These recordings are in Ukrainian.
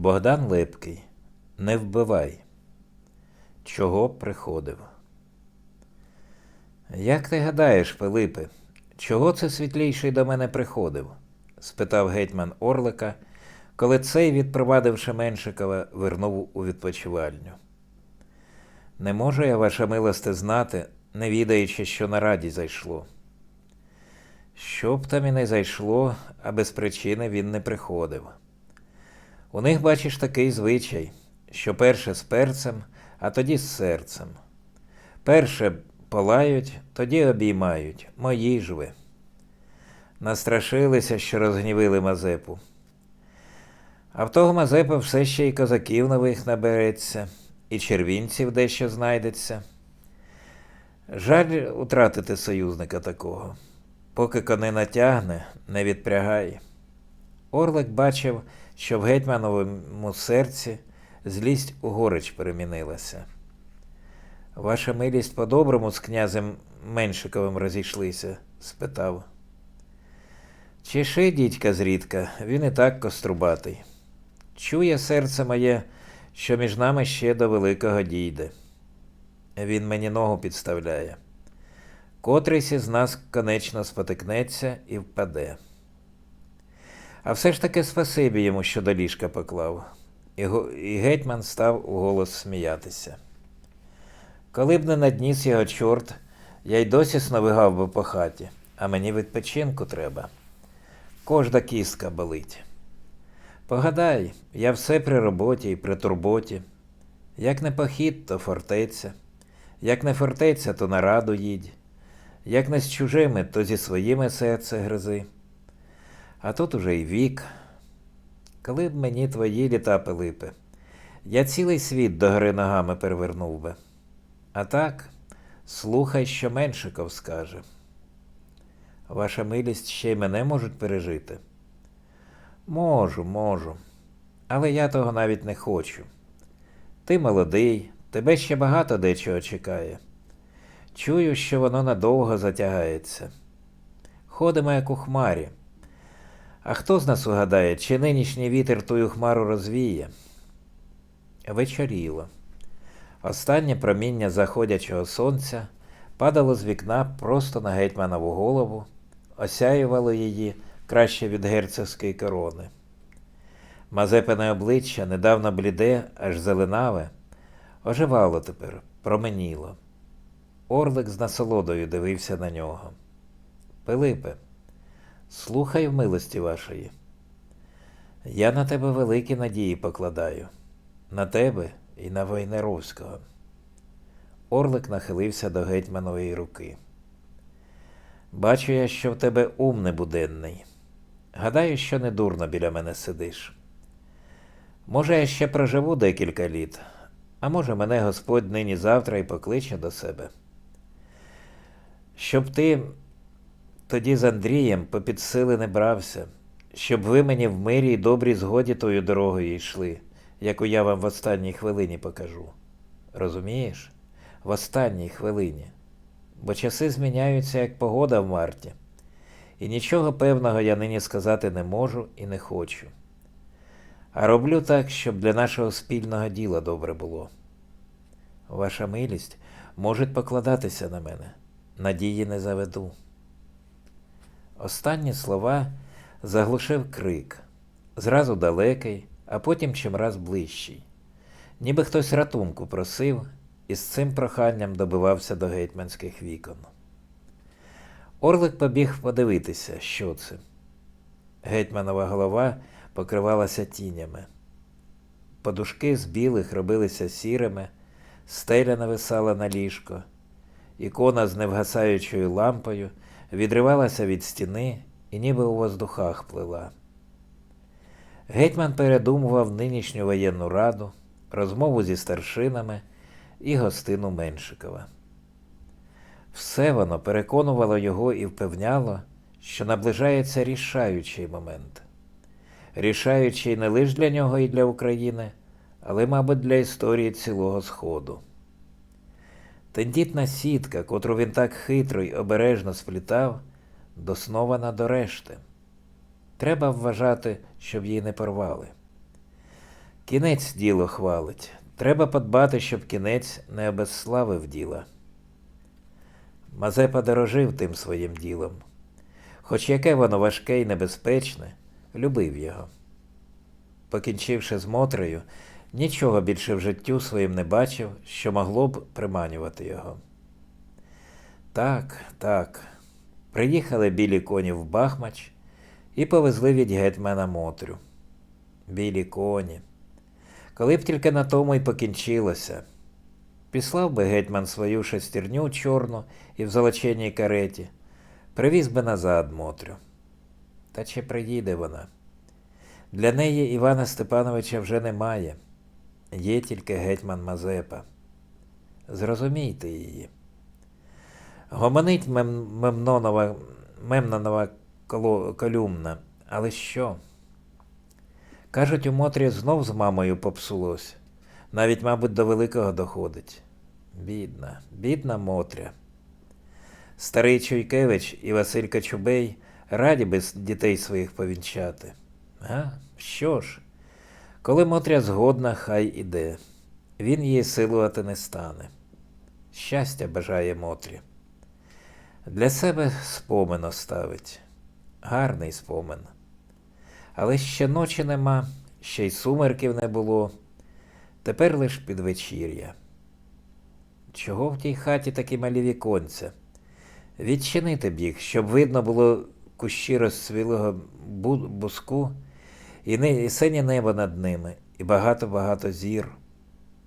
Богдан Липкий, не вбивай. Чого приходив? Як ти гадаєш, Пилипе, чого це світлійший до мене приходив? спитав гетьман Орлика, коли цей, відпровадивши Меншикова, вернув у відпочивальню. Не можу я, ваша милосте, знати, не відаючи, що на раді зайшло. Що б там і не зайшло, а без причини він не приходив. У них, бачиш, такий звичай, що перше з перцем, а тоді з серцем. Перше полають, тоді обіймають, мої ж ви. Настрашилися, що розгнівили Мазепу. А в того Мазепа все ще й козаків нових набереться, і червінців дещо знайдеться. Жаль утратити союзника такого. Поки кони натягне, не відпрягай. Орлик бачив, що в гетьмановому серці злість у горич перемінилася. Ваша милість по-доброму з князем Меншиковим розійшлися? спитав. Чеши, дідька зрідка, він і так кострубатий. Чує серце моє, що між нами ще до великого дійде. Він мені ногу підставляє. Котрийсь із нас конечно спотикнеться і впаде. А все ж таки спасибі йому, що до ліжка поклав. І, гетьман став у голос сміятися. Коли б не надніс його чорт, я й досі сновигав би по хаті, а мені відпочинку треба. Кожда кістка болить. Погадай, я все при роботі і при турботі. Як не похід, то фортеця. Як не фортеця, то на раду їдь. Як не з чужими, то зі своїми серце гризи. А тут уже й вік. Коли б мені твої літа, Пилипе, я цілий світ до гори ногами перевернув би. А так, слухай, що Меншиков скаже. Ваша милість ще й мене можуть пережити. Можу, можу. Але я того навіть не хочу. Ти молодий, тебе ще багато дечого чекає. Чую, що воно надовго затягається. Ходимо, як у хмарі. А хто з нас угадає, чи нинішній вітер тую хмару розвіє? Вечоріло. Останнє проміння заходячого сонця падало з вікна просто на гетьманову голову, осяювало її краще від герцогської корони. Мазепине обличчя, недавно бліде, аж зеленаве, оживало тепер, променіло. Орлик з насолодою дивився на нього. Пилипе, слухай в милості вашої. Я на тебе великі надії покладаю, на тебе і на Войнеровського. Орлик нахилився до гетьманової руки. Бачу я, що в тебе ум небуденний. Гадаю, що не дурно біля мене сидиш. Може, я ще проживу декілька літ, а може, мене Господь нині завтра і покличе до себе. Щоб ти тоді з Андрієм попід сили не брався, щоб ви мені в мирі і добрій згоді тою дорогою йшли, яку я вам в останній хвилині покажу. Розумієш? В останній хвилині. Бо часи зміняються, як погода в марті. І нічого певного я нині сказати не можу і не хочу. А роблю так, щоб для нашого спільного діла добре було. Ваша милість може покладатися на мене, надії не заведу. Останні слова заглушив крик, зразу далекий, а потім чимраз ближчий. Ніби хтось ратунку просив і з цим проханням добивався до гетьманських вікон. Орлик побіг подивитися, що це. Гетьманова голова покривалася тінями. Подушки з білих робилися сірими, стеля нависала на ліжко, ікона з невгасаючою лампою відривалася від стіни і ніби у воздухах плила. Гетьман передумував нинішню воєнну раду, розмову зі старшинами і гостину Меншикова. Все воно переконувало його і впевняло, що наближається рішаючий момент. Рішаючий не лише для нього і для України, але, мабуть, для історії цілого Сходу. Тендітна сітка, котру він так хитро й обережно сплітав, доснована до решти. Треба вважати, щоб її не порвали. Кінець діло хвалить. Треба подбати, щоб кінець не обезславив діла. Мазепа дорожив тим своїм ділом. Хоч яке воно важке і небезпечне, любив його. Покінчивши з Мотрею, нічого більше в життю своїм не бачив, що могло б приманювати його. Так, так. Приїхали білі коні в Бахмач і повезли від гетьмана Мотрю. Білі коні. Коли б тільки на тому й покінчилося. Післав би гетьман свою шестерню чорну і в золоченій кареті, привіз би назад Мотрю. Та чи приїде вона? Для неї Івана Степановича вже немає. Є тільки гетьман Мазепа. Зрозумійте її. Гомонить мем, мемнонова, мемнонова колюмна. Але що? Кажуть, у Мотрі знов з мамою попсулось. Навіть, мабуть, до великого доходить. Бідна, бідна Мотря. Старий Чуйкевич і Василь Кочубей раді без дітей своїх повінчати. А? Що ж? Коли Мотря згодна, хай іде. Він її силувати не стане. Щастя бажає Мотрі. Для себе спомин оставить. Гарний спомин. Але ще ночі нема, ще й сумерків не було. Тепер лиш підвечір'я. Чого в тій хаті такі малі віконця? Відчинити б їх, щоб видно було кущі розцвілого бу- буску, і, синє небо над ними, і багато-багато зір.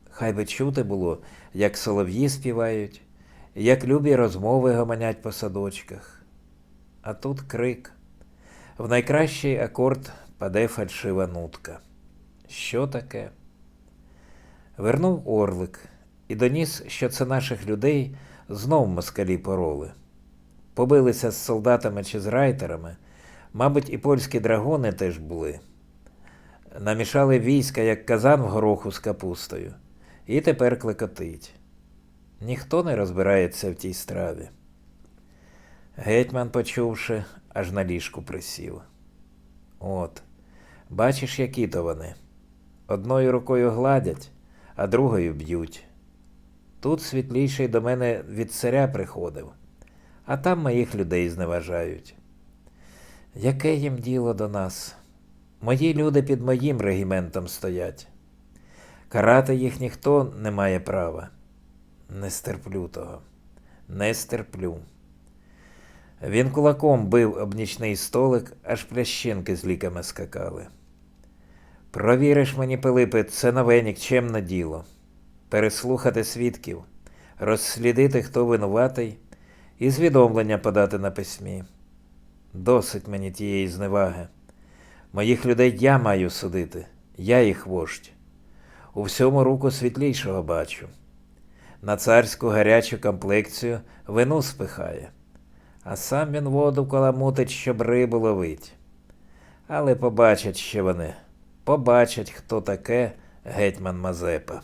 Хай би чути було, як солов'ї співають, як любі розмови гомонять по садочках. А тут крик. В найкращий акорд паде фальшива нутка. Що таке? Вернув орлик і доніс, що це наших людей знов москалі пороли. Побилися з солдатами чи з райтерами, мабуть, і польські драгони теж були. Намішали війська, як казан в гороху з капустою, і тепер клекотить. Ніхто не розбирається в тій страві. Гетьман, почувши, аж на ліжку присів. От, бачиш, які то вони. Одною рукою гладять, а другою б'ють. Тут світліший до мене від царя приходив, а там моїх людей зневажають. Яке їм діло до нас? Мої люди під моїм регіментом стоять. Карати їх ніхто не має права. Не стерплю того. Не стерплю. Він кулаком бив об нічний столик, аж плящинки з ліками скакали. Провіриш мені, Пилипе, це нове нікчемне діло. Переслухати свідків, розслідити, хто винуватий, і звідомлення подати на письмі. Досить мені тієї зневаги. Моїх людей я маю судити, я їх вождь. У всьому руку світлішого бачу. На царську гарячу комплекцію вину спихає, а сам він воду каламутить, щоб рибу ловить. Але побачать ще вони, побачать, хто таке гетьман Мазепа.